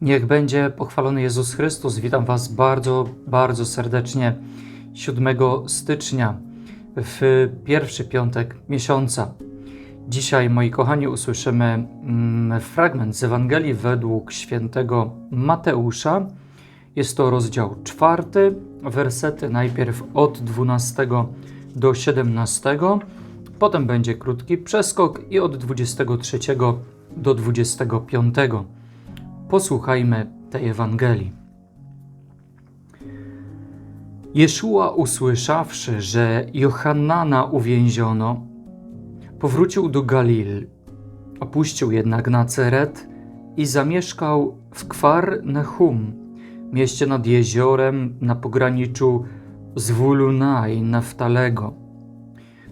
Niech będzie pochwalony Jezus Chrystus. Witam Was bardzo, bardzo serdecznie 7 stycznia w pierwszy piątek miesiąca. Dzisiaj, moi kochani, usłyszymy mm, fragment z Ewangelii według świętego Mateusza. Jest to rozdział czwarty, wersety najpierw od 12 do 17, potem będzie krótki przeskok i od 23 do 25. Posłuchajmy tej Ewangelii. Jeszua usłyszawszy, że Johannana uwięziono, powrócił do Galil. Opuścił jednak Naceret i zamieszkał w Kwar Nahum, mieście nad jeziorem na pograniczu Zwuluna i Naftalego.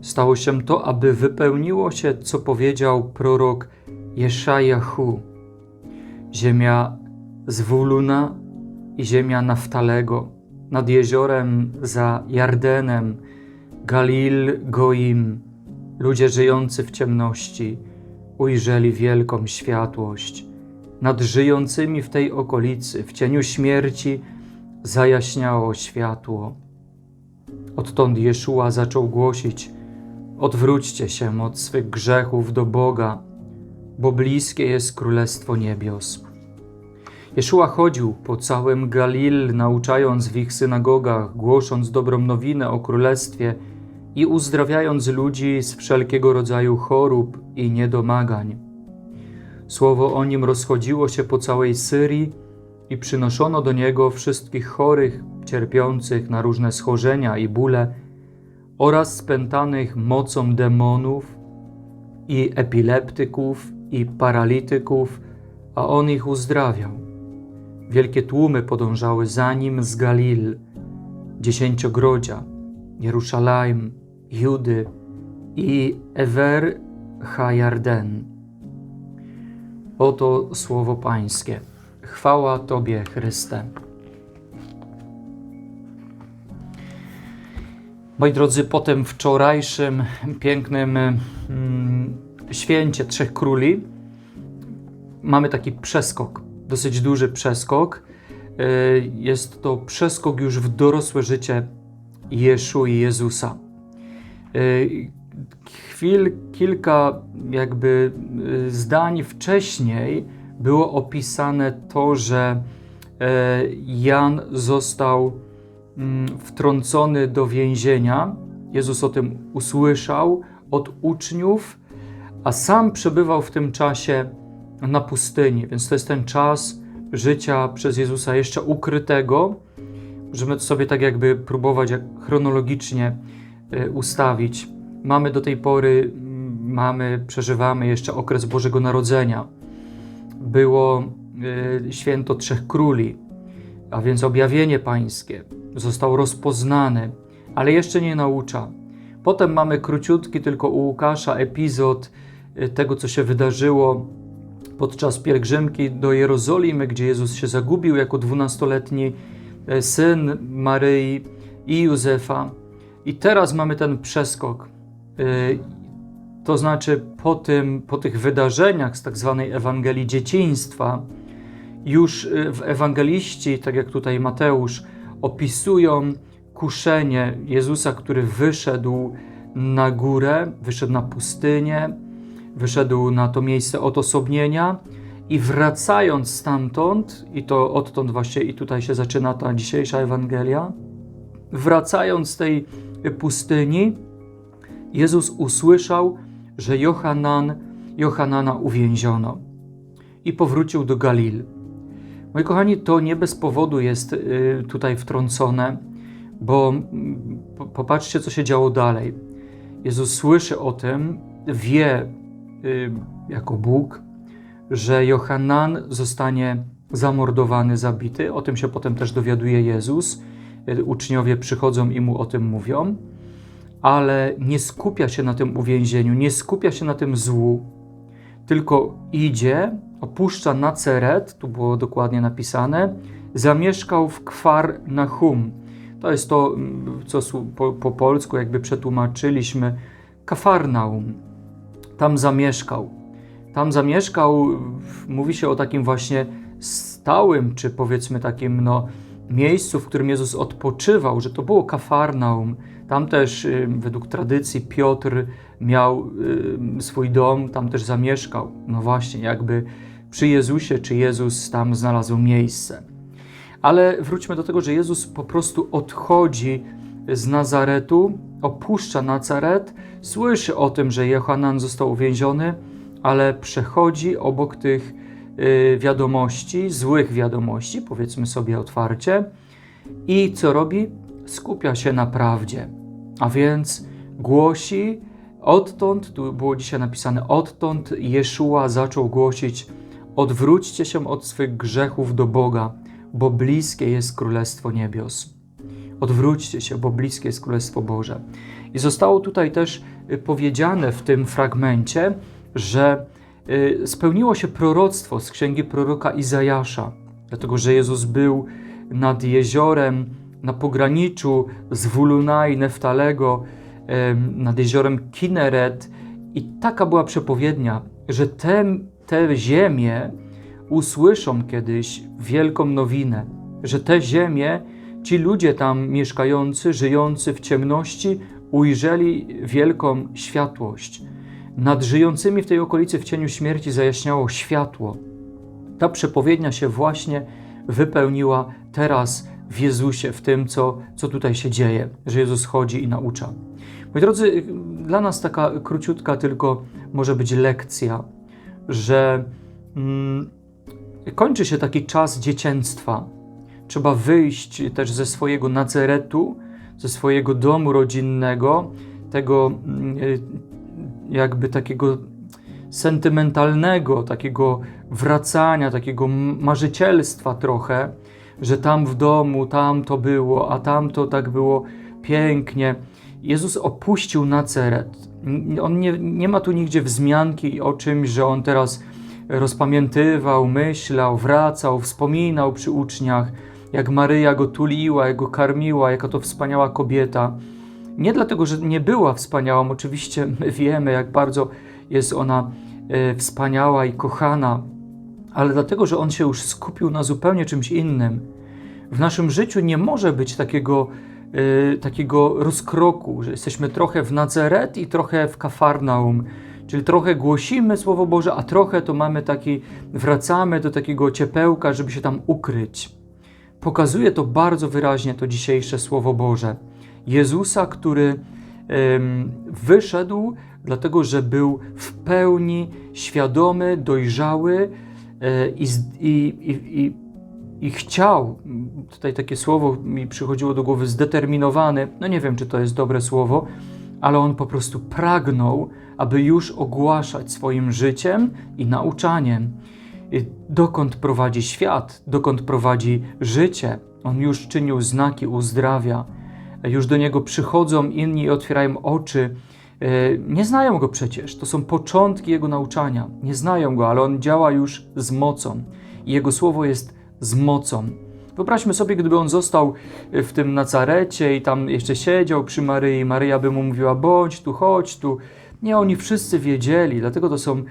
Stało się to, aby wypełniło się, co powiedział prorok Jeszajahu. Ziemia Zwuluna i ziemia Naftalego, nad jeziorem za Jardenem, Galil Goim, ludzie żyjący w ciemności, ujrzeli wielką światłość. Nad żyjącymi w tej okolicy, w cieniu śmierci, zajaśniało światło. Odtąd Jeszua zaczął głosić: Odwróćcie się od swych grzechów do Boga, bo bliskie jest Królestwo Niebios. Jeszua chodził po całym Galil, nauczając w ich synagogach, głosząc dobrą nowinę o Królestwie i uzdrawiając ludzi z wszelkiego rodzaju chorób i niedomagań. Słowo o nim rozchodziło się po całej Syrii i przynoszono do niego wszystkich chorych, cierpiących na różne schorzenia i bóle oraz spętanych mocą demonów i epileptyków i paralityków, a on ich uzdrawiał. Wielkie tłumy podążały za nim z Galil, Dziesięciogrodzia, Jerusalem, Judy i Ewer Hajarden. Oto słowo Pańskie. Chwała Tobie, Chryste. Moi drodzy, po tym wczorajszym pięknym mm, święcie Trzech Króli mamy taki przeskok, dosyć duży przeskok. Y, jest to przeskok już w dorosłe życie Jeszu i Jezusa. Y, chwil, kilka jakby y, zdań wcześniej było opisane to, że Jan został mm, wtrącony do więzienia. Jezus o tym usłyszał od uczniów, a sam przebywał w tym czasie na pustyni, więc to jest ten czas życia przez Jezusa jeszcze ukrytego. Możemy sobie tak jakby próbować chronologicznie e, ustawić. Mamy do tej pory, mamy, przeżywamy jeszcze okres Bożego Narodzenia. Było e, święto Trzech Króli, a więc objawienie pańskie. Został rozpoznany, ale jeszcze nie naucza. Potem mamy króciutki tylko u Łukasza epizod e, tego, co się wydarzyło podczas pielgrzymki do Jerozolimy, gdzie Jezus się zagubił jako dwunastoletni e, syn Maryi i Józefa. I teraz mamy ten przeskok. E, to znaczy, po, tym, po tych wydarzeniach z tak zwanej Ewangelii dzieciństwa, już e, w ewangeliści, tak jak tutaj Mateusz, opisują kuszenie Jezusa, który wyszedł na górę, wyszedł na pustynię, wyszedł na to miejsce odosobnienia i wracając stamtąd, i to odtąd właśnie i tutaj się zaczyna ta dzisiejsza Ewangelia, wracając z tej pustyni, Jezus usłyszał, że Johanan, Johanana uwięziono i powrócił do Galil. Moi kochani, to nie bez powodu jest y, tutaj wtrącone, bo mm, popatrzcie, co się działo dalej. Jezus słyszy o tym, wie, jako Bóg, że Johanan zostanie zamordowany, zabity. O tym się potem też dowiaduje Jezus. Y, uczniowie przychodzą i mu o tym mówią, ale nie skupia się na tym uwięzieniu, nie skupia się na tym złu, tylko idzie, opuszcza Naceret, tu było dokładnie napisane, zamieszkał w Kwar Nahum. To jest to, mm, co po, po polsku jakby przetłumaczyliśmy, Kafarnaum tam zamieszkał. Tam zamieszkał, mówi się o takim właśnie stałym, czy powiedzmy takim no, miejscu, w którym Jezus odpoczywał, że to było Kafarnaum. Tam też y, według tradycji Piotr miał y, swój dom, tam też zamieszkał. No właśnie, jakby przy Jezusie, czy Jezus tam znalazł miejsce. Ale wróćmy do tego, że Jezus po prostu odchodzi z Nazaretu, opuszcza Nazaret, słyszy o tym, że Johanan został uwięziony, ale przechodzi obok tych y, wiadomości, złych wiadomości, powiedzmy sobie otwarcie, i co robi? Skupia się na prawdzie. A więc głosi, odtąd, tu było dzisiaj napisane, odtąd Jeszua zaczął głosić: Odwróćcie się od swych grzechów do Boga, bo bliskie jest Królestwo Niebios. Odwróćcie się, bo bliskie jest Królestwo Boże. I zostało tutaj też y, powiedziane w tym fragmencie, że y, spełniło się proroctwo z księgi proroka Izajasza, dlatego że Jezus był nad jeziorem, na pograniczu z Wuluna i Neftalego, nad jeziorem Kineret, i taka była przepowiednia, że te, te ziemie usłyszą kiedyś wielką nowinę, że te ziemie, ci ludzie tam mieszkający, żyjący w ciemności, ujrzeli wielką światłość. Nad żyjącymi w tej okolicy w cieniu śmierci zajaśniało światło. Ta przepowiednia się właśnie wypełniła teraz w Jezusie, w tym, co, co tutaj się dzieje, że Jezus chodzi i naucza. Moi drodzy, dla nas taka króciutka tylko może być lekcja, że mm, kończy się taki czas dziecięctwa. Trzeba wyjść też ze swojego naceretu, ze swojego domu rodzinnego, tego mm, jakby takiego sentymentalnego, takiego wracania, takiego marzycielstwa trochę, że tam w domu, tam to było, a tam to tak było pięknie. Jezus opuścił Naceret. On nie, nie ma tu nigdzie wzmianki o czymś, że on teraz rozpamiętywał, myślał, wracał, wspominał przy uczniach, jak Maryja go tuliła, jak go karmiła, jaka to wspaniała kobieta. Nie dlatego, że nie była wspaniałą, oczywiście my wiemy, jak bardzo jest ona e, wspaniała i kochana, ale dlatego, że on się już skupił na zupełnie czymś innym. W naszym życiu nie może być takiego, e, takiego rozkroku, że jesteśmy trochę w Nazaret i trochę w Kafarnaum. Czyli trochę głosimy Słowo Boże, a trochę to mamy taki, wracamy do takiego ciepełka, żeby się tam ukryć. Pokazuje to bardzo wyraźnie to dzisiejsze Słowo Boże. Jezusa, który wyszedł, dlatego że był w pełni świadomy, dojrzały i, i, i chciał, tutaj takie słowo mi przychodziło do głowy, zdeterminowany, no nie wiem, czy to jest dobre słowo, ale on po prostu pragnął, aby już ogłaszać swoim życiem i nauczaniem, dokąd prowadzi świat, dokąd prowadzi życie. On już czynił znaki, uzdrawia. Już do niego przychodzą inni i otwierają oczy. E, nie znają go przecież, to są początki jego nauczania. Nie znają go, ale on działa już z mocą. Jego słowo jest z mocą. Wyobraźmy sobie, gdyby on został w tym Nazarecie i tam jeszcze siedział przy Maryi, Maryja by mu mówiła: bądź tu, chodź tu. Nie, oni wszyscy wiedzieli, dlatego to są,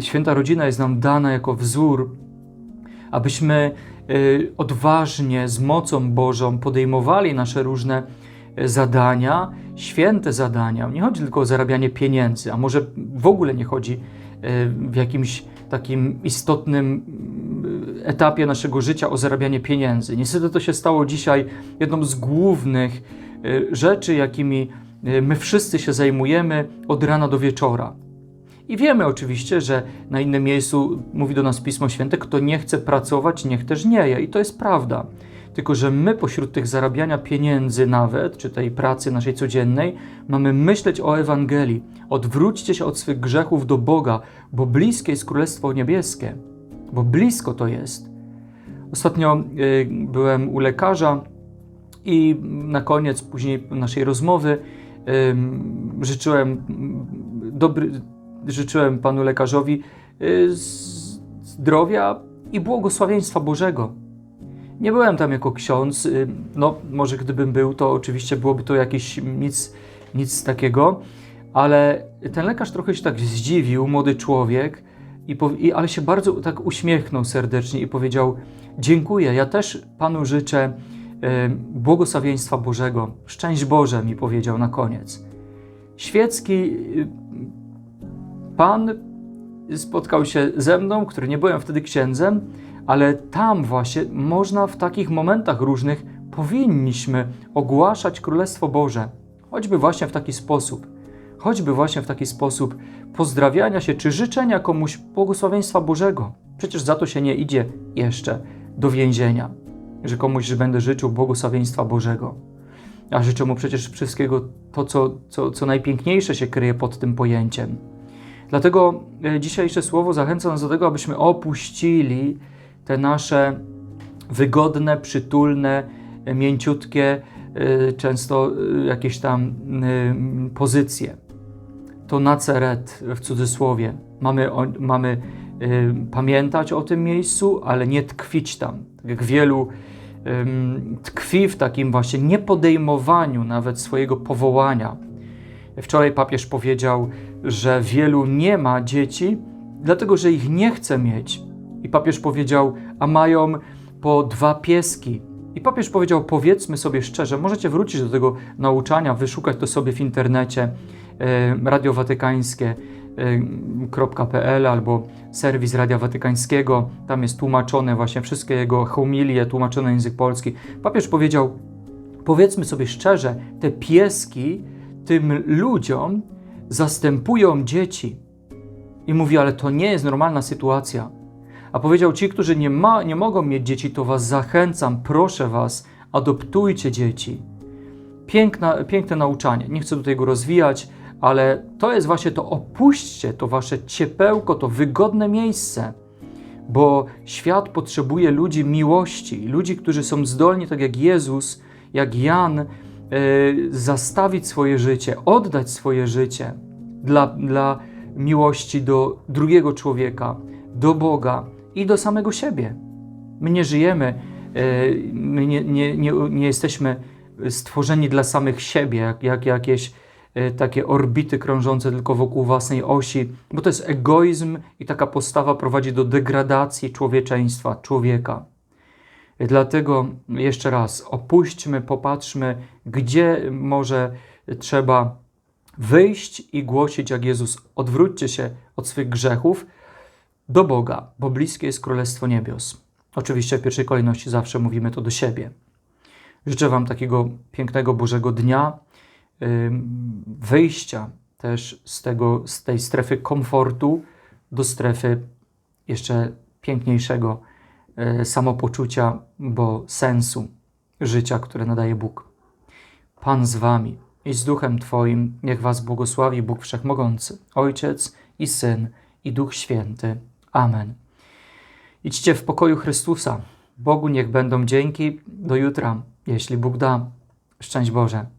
święta rodzina jest nam dana jako wzór, abyśmy y, odważnie, z mocą Bożą podejmowali nasze różne y, zadania, święte zadania. Nie chodzi tylko o zarabianie pieniędzy, a może w ogóle nie chodzi y, w jakimś takim istotnym etapie naszego życia o zarabianie pieniędzy. Niestety to się stało dzisiaj jedną z głównych rzeczy, jakimi my wszyscy się zajmujemy od rana do wieczora. I wiemy oczywiście, że na innym miejscu mówi do nas Pismo Święte, kto nie chce pracować, niech też nie je. I to jest prawda. Tylko, że my pośród tych zarabiania pieniędzy nawet, czy tej pracy naszej codziennej, mamy myśleć o Ewangelii. Odwróćcie się od swych grzechów do Boga, bo bliskie jest Królestwo Niebieskie. Bo blisko to jest. Ostatnio y, byłem u lekarza i na koniec później naszej rozmowy życzyłem, dobry, życzyłem panu lekarzowi y, zdrowia i błogosławieństwa Bożego. Nie byłem tam jako ksiądz, y, no może gdybym był, to oczywiście byłoby to jakieś nic, nic takiego, ale ten lekarz trochę się tak zdziwił, młody człowiek, i, i ale się bardzo tak uśmiechnął serdecznie i powiedział: Dziękuję, ja też Panu życzę błogosławieństwa Bożego. Szczęść Boże mi powiedział na koniec. Świecki y, Pan spotkał się ze mną, który nie byłem wtedy księdzem, ale tam właśnie można w takich momentach różnych powinniśmy ogłaszać Królestwo Boże, choćby właśnie w taki sposób, choćby właśnie w taki sposób pozdrawiania się czy życzenia komuś błogosławieństwa Bożego. Przecież za to się nie idzie jeszcze do więzienia, że komuś że będę życzył błogosławieństwa Bożego. A życzę mu przecież wszystkiego to, co, co, co najpiękniejsze się kryje pod tym pojęciem. Dlatego e, dzisiejsze słowo zachęca nas do tego, abyśmy opuścili te nasze wygodne, przytulne, e, mięciutkie, e, często jakieś tam pozycje. To naceret w cudzysłowie. Mamy, mamy pamiętać o tym miejscu, ale nie tkwić tam. Tak jak wielu tkwi w takim właśnie niepodejmowaniu nawet swojego powołania. Wczoraj papież powiedział, że wielu nie ma dzieci, dlatego że ich nie chce mieć. I papież powiedział, a mają po dwa pieski. I papież powiedział, powiedzmy sobie szczerze, możecie wrócić do tego nauczania, wyszukać to sobie w internecie, Radio Watykańskie, .pl albo serwis Radia Watykańskiego. Tam jest tłumaczone właśnie wszystkie jego homilie, tłumaczone na język polski. Papież powiedział, powiedzmy sobie szczerze, te pieski tym ludziom zastępują dzieci. I mówi, ale to nie jest normalna sytuacja. A powiedział, ci, którzy nie, ma, nie mogą mieć dzieci, to was zachęcam, proszę was, adoptujcie dzieci. Piękna, piękne nauczanie. Nie chcę tutaj go rozwijać, ale to jest właśnie to, opuśćcie to wasze ciepełko, to wygodne miejsce, bo świat potrzebuje ludzi miłości, ludzi, którzy są zdolni, tak jak Jezus, jak Jan, e, zastawić swoje życie, oddać swoje życie dla, dla miłości do drugiego człowieka, do Boga i do samego siebie. My nie żyjemy, e, my nie, nie, nie, nie jesteśmy stworzeni dla samych siebie, jak, jak jakieś takie orbity krążące tylko wokół własnej osi, bo to jest egoizm i taka postawa prowadzi do degradacji człowieczeństwa, człowieka. Dlatego jeszcze raz opuśćmy, popatrzmy, gdzie może trzeba wyjść i głosić jak Jezus. Odwróćcie się od swych grzechów do Boga, bo bliskie jest Królestwo Niebios. Oczywiście w pierwszej kolejności zawsze mówimy to do siebie. Życzę Wam takiego pięknego Bożego dnia wyjścia też z, tego, z tej strefy komfortu do strefy jeszcze piękniejszego e, samopoczucia, bo sensu życia, które nadaje Bóg. Pan z Wami i z Duchem Twoim, niech Was błogosławi Bóg Wszechmogący, Ojciec i Syn i Duch Święty. Amen. Idźcie w pokoju Chrystusa. Bogu niech będą dzięki do jutra, jeśli Bóg da. Szczęść Boże.